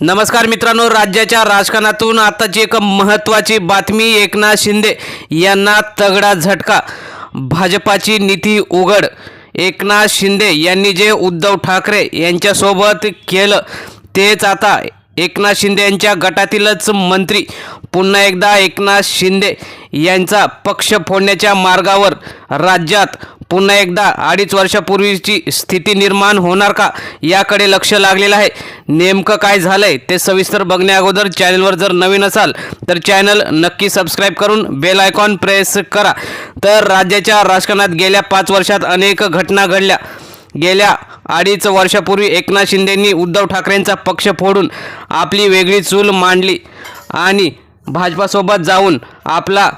नमस्कार मित्रांनो राज्याच्या राजकारणातून आताची एक महत्त्वाची बातमी एकनाथ शिंदे यांना तगडा झटका. भाजपाची नीती उघड. एकनाथ शिंदे यांनी जे उद्धव ठाकरे यांच्यासोबत केलं तेच आता एकनाथ शिंदे यांच्या गटातीलच मंत्री. पुन्हा एकदा एकनाथ शिंदे यांचा पक्ष फोडण्याच्या मार्गावर राज्यात पुन्हा एकदा अडीच वर्षापूर्वीची स्थिती निर्माण होणार का याकडे लक्ष लागलेलं आहे. नेमकं काय झालंय ते सविस्तर बघण्या अगोदर चॅनलवर जर नवीन असाल तर चॅनल नक्की सबस्क्राईब करून बेल आयकॉन प्रेस करा. तर राज्याच्या राजकारणात गेल्या पाच वर्षात अनेक घटना घडल्या. गेल्या अडीच वर्षापूर्वी एकनाथ शिंदेंनी उद्धव ठाकरेंचा पक्ष फोडून आपली वेगळी चूल मांडली आणि भाजपासोबत जाऊन आपला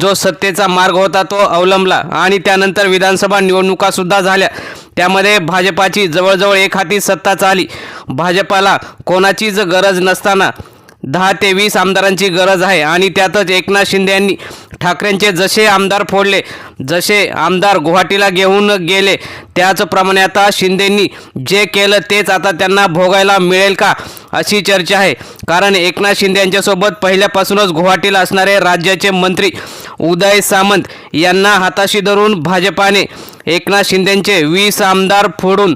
जो सत्तेचा मार्ग होता तो अवलंबला आणि त्यानंतर विधानसभा निवडणुकासुद्धा झाल्या. त्यामध्ये भाजपाची जवळजवळ एक हाती सत्ता चाली भाजपाला कोणाचीच गरज नसताना दहा ते वीस आमदारांची गरज आहे. आणि त्यातच एकनाथ शिंदे यांनी ठाकरेंचे जसे आमदार फोडले जसे आमदार गुवाहाटीला घेऊन गेले त्याचप्रमाणे आता शिंदेंनी जे केलं तेच आता त्यांना भोगायला मिळेल का अशी चर्चा आहे. कारण एकनाथ शिंदे यांच्यासोबत पहिल्यापासूनच गुवाहाटीला असणारे राज्याचे मंत्री उदय सामंत यांना हाताशी धरून भाजपाने एकनाथ शिंदेंचे वीस आमदार फोडून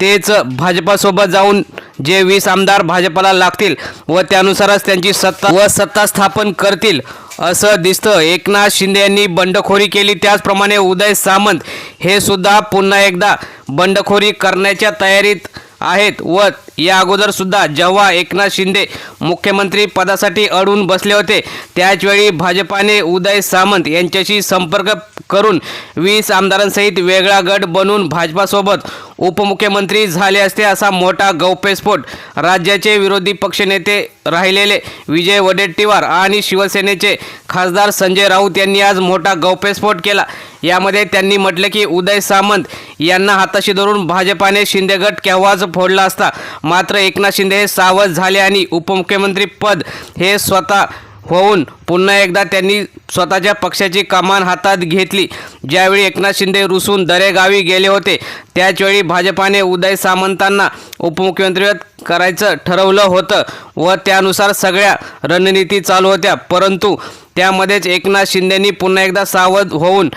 तेच भाजपासोबत जाऊन जे वीस आमदार भाजपला लागतील व त्यानुसारच त्यांची सत्ता व सत्ता स्थापन करतील असं दिसतं. एकनाथ शिंदे यांनी बंडखोरी केली. त्याचप्रमाणे उदय सामंत हे सुद्धा पुन्हा एकदा बंडखोरी करण्याच्या तयारीत आहेत व या अगोदर सुद्धा जेव्हा एकनाथ शिंदे मुख्यमंत्री पदासाठी अडून बसले होते त्याचवेळी भाजपाने उदय सामंत यांच्याशी संपर्क करून वीस आमदारांसहित वेगळा गट बनवून भाजपासोबत उपमुख्यमंत्री झाले असते असा मोठा गौप्यस्फोट राज्याचे विरोधी पक्षनेते राहिलेले विजय वडेट्टीवार आणि शिवसेनेचे खासदार संजय राऊत यांनी आज मोठा गौप्यस्फोट केला. यामध्ये त्यांनी म्हटले की उदय सामंत यांना हाताशी धरून भाजपाने शिंदे गट केव्हाच फोडला असता? मात्र एकनाथ शिंदे हे सावध झाले आणि उपमुख्यमंत्री पद हे स्वतः होऊन पुन्हा एकदा त्यांनी स्वतःच्या पक्षाची कमान हातात घेतली. ज्यावेळी एकनाथ शिंदे रुसून दरेगावी गेले होते त्याचवेळी भाजपाने उदय सामंतांना उपमुख्यमंत्री करायचं ठरवलं होतं व त्यानुसार सगळ्या रणनीती चालू होत्या. परंतु त्यामध्येच एकनाथ शिंदेंनी पुन्हा एकदा सावध होऊन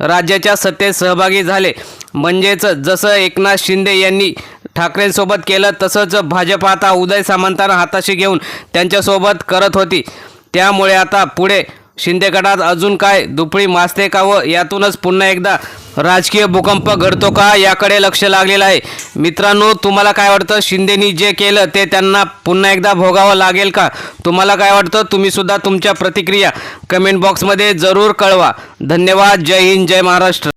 राज्याच्या सत्तेत सहभागी झाले. म्हणजेच जसं एकनाथ शिंदे यांनी ठाकरेंसोबत केलं तसंच भाजप आता उदय सामंतांना हाताशी घेऊन त्यांच्यासोबत करत होती. त्यामुळे आता पुढे शिंदे गटात अजून काय दुपळी माजते का व यातूनच पुन्हा एकदा राजकीय भूकंप घडतो का याकडे लक्ष लागलेलं आहे. मित्रांनो तुम्हाला काय वाटतं? शिंदेनी जे केलं ते त्यांना पुन्हा एकदा भोगावं लागेल का? तुम्हाला काय वाटतं? तुम्हीसुद्धा तुमच्या प्रतिक्रिया कमेंट बॉक्समध्ये जरूर कळवा. धन्यवाद. जय हिंद. जय महाराष्ट्र.